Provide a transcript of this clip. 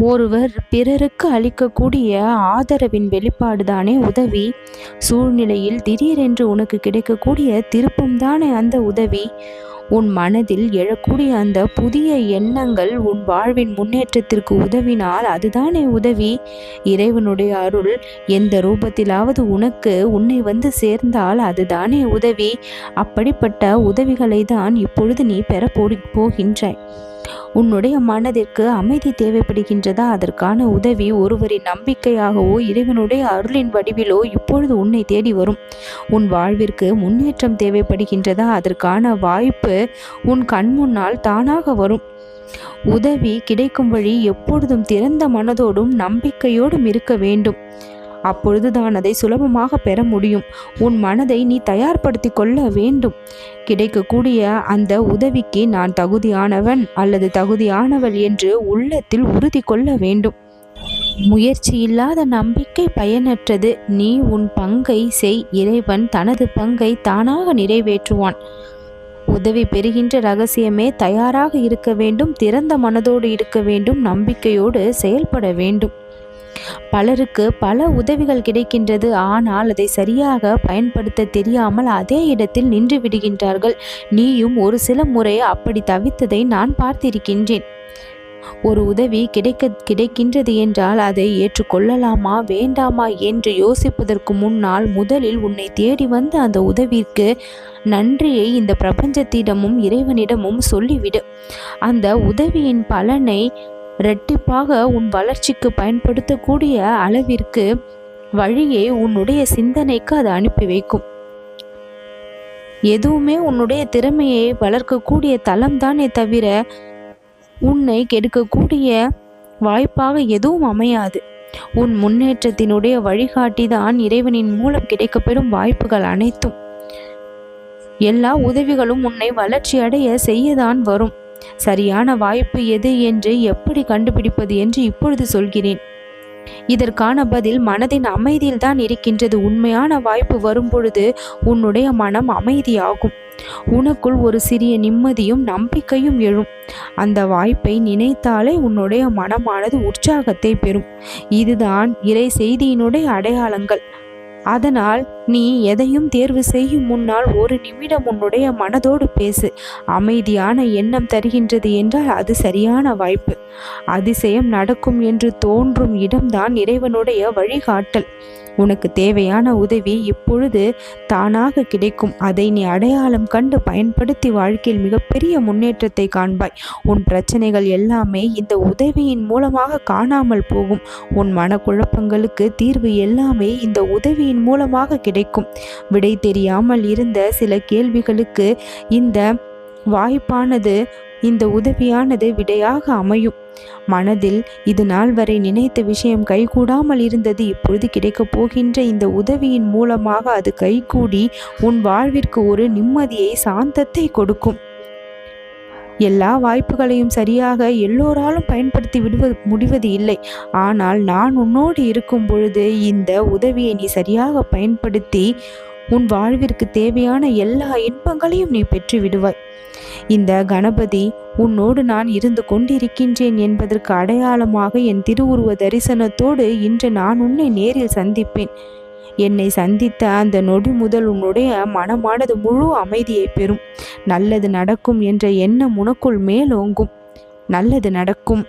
ஒருவர் பிறருக்கு அளிக்கக்கூடிய ஆதரவின் வெளிப்பாடுதானே உதவி. சூழ்நிலையில் திடீரென்று உனக்கு கிடைக்கக்கூடிய திருப்பம் தானே அந்த உதவி. உன் மனதில் எழக்கூடிய அந்த புதிய எண்ணங்கள் உன் வாழ்வின் முன்னேற்றத்திற்கு உதவினால் அதுதானே உதவி. இறைவனுடைய அருள் எந்த ரூபத்திலாவது உனக்கு உன்னை வந்து சேர்ந்தால் அதுதானே உதவி. அப்படிப்பட்ட உதவிகளை தான் இப்பொழுது நீ பெற போகின்றாய். உன்னுடைய மனதிற்கு அமைதி தேவைப்படுகின்றதா? அதற்கான உதவி ஒருவரின் நம்பிக்கையாகவோ இறைவனுடைய அருளின் வடிவிலோ இப்பொழுது உன்னை தேடி வரும். உன் வாழ்விற்கு முன்னேற்றம் தேவைப்படுகின்றதா? அதற்கான வாய்ப்பு உன் கண் முன்னால் தானாக வரும். உதவி கிடைக்கும் வழி எப்பொழுதும் திறந்த மனதோடும் நம்பிக்கையோடும் இருக்க வேண்டும். அப்பொழுதுதான் அதை சுலபமாக பெற முடியும். உன் மனதை நீ தயார்படுத்தி கொள்ள வேண்டும். கிடைக்கக்கூடிய அந்த உதவிக்கு நான் தகுதியானவன் அல்லது தகுதியானவள் என்று உள்ளத்தில் உறுதி கொள்ள வேண்டும். முயற்சி இல்லாத நம்பிக்கை பயனற்றது. நீ உன் பங்கை செய். இறைவன் தனது பங்கை தானாக நிறைவேற்றுவான். உதவி பெறுகின்ற ரகசியமே தயாராக இருக்க வேண்டும். திறந்த மனதோடு இருக்க வேண்டும். நம்பிக்கையோடு செயல்பட வேண்டும். பலருக்கு பல உதவிகள் கிடைக்கின்றது. ஆனால் அதை சரியாக பயன்படுத்த தெரியாமல் அதே இடத்தில் நின்று விடுகின்றார்கள். நீயும் ஒரு சில முறை அப்படி தவித்ததை நான் பார்த்திருக்கின்றேன். ஒரு உதவி கிடைக்க கிடைக்கின்றது என்றால் அதை ஏற்றுக்கொள்ளலாமா வேண்டாமா என்று யோசிப்பதற்கு முன்னால் முதலில் உன்னை தேடி வந்த அந்த உதவிக்கு நன்றியை இந்த பிரபஞ்சத்திடமும் இறைவனிடமும் சொல்லிவிடு. அந்த உதவியின் பலனை ரெட்டிப்பாக உன் வளர்ச்சிக்கு பயன்படுத்தக்கூடிய அளவிற்கு வழியை உன்னுடைய சிந்தனைக்கு அது அனுப்பி வைக்கும். எதுவுமே உன்னுடைய திறமையை வளர்க்கக்கூடிய தளம் தானே தவிர உன்னை கெடுக்கக்கூடிய வாய்ப்பாக எதுவும் அமையாது. உன் முன்னேற்றத்தினுடைய வழிகாட்டி தான் இறைவனின் மூலம் கிடைக்கப்பெறும் வாய்ப்புகள் அனைத்தும். எல்லா உதவிகளும் உன்னை வளர்ச்சி அடைய செய்யதான் வரும். சரியான வாய்ப்பு எது என்று எப்படி கண்டுபிடிப்பது என்று இப்பொழுது சொல்கிறேன். இதற்கான பதில் மனதின் அமைதியில் தான் இருக்கின்றது. உண்மையான வாய்ப்பு வரும்பொழுது உன்னுடைய மனம் அமைதியாகும். உனக்குள் ஒரு சிறிய நிம்மதியும் நம்பிக்கையும் எழும். அந்த வாய்ப்பை நினைத்தாலே உன்னுடைய மனமானது உற்சாகத்தை பெறும். இதுதான் இறை செய்தியினுடைய அடையாளங்கள். அதனால் நீ எதையும் தேர்வு செய்யும் முன்னால் ஒரு நிமிடம் உன்னுடைய மனதோடு பேசு. அமைதியான எண்ணம் தருகின்றது என்றால் அது சரியான வாய்ப்பு. அதிசயம் நடக்கும் என்று தோன்றும் இடம்தான் இறைவனுடைய வழிகாட்டல். உனக்கு தேவையான உதவி இப்பொழுது தானாக கிடைக்கும். அதை நீ அடையாளம் கண்டு பயன்படுத்தி வாழ்க்கையில் மிகப்பெரிய முன்னேற்றத்தை காண்பாய். உன் பிரச்சனைகள் எல்லாமே இந்த உதவியின் மூலமாக காணாமல் போகும். உன் மனக்குழப்பங்களுக்கு தீர்வு எல்லாமே இந்த உதவியின் மூலமாக கிடைக்கும். கிடைக்கும். விடை தெரியாமல் இருந்த சில கேள்விகளுக்கு இந்த வாய்ப்பானது இந்த உதவியானது விடையாக அமையும். மனதில் இது நாள் வரை நினைத்த விஷயம் கைகூடாமல் இருந்தது. இப்பொழுது கிடைக்கப் போகின்ற இந்த உதவியின் மூலமாக அது கைகூடி உன் வாழ்விற்கு ஒரு நிம்மதியை சாந்தத்தை கொடுக்கும். எல்லா வாய்ப்புகளையும் சரியாக எல்லோராலும் பயன்படுத்தி விடுவது முடிவது இல்லை. ஆனால் நான் உன்னோடு இருக்கும் பொழுது இந்த உதவியை நீ சரியாக பயன்படுத்தி உன் வாழ்விற்கு தேவையான எல்லா இன்பங்களையும் நீ பெற்று விடுவாய். இந்த கணபதி உன்னோடு நான் இருந்து கொண்டிருக்கின்றேன் என்பதற்கு அடையாளமாக என் திருவுருவ தரிசனத்தோடு இன்று நான் உன்னை நேரில் சந்திப்பேன். என்னை சந்தித்த அந்த நொடி முதல் உன்னுடைய மனமானது முழு அமைதியை பெறும். நல்லது நடக்கும் என்ற எண்ணம் உனக்குள் மேலோங்கும். நல்லது நடக்கும்.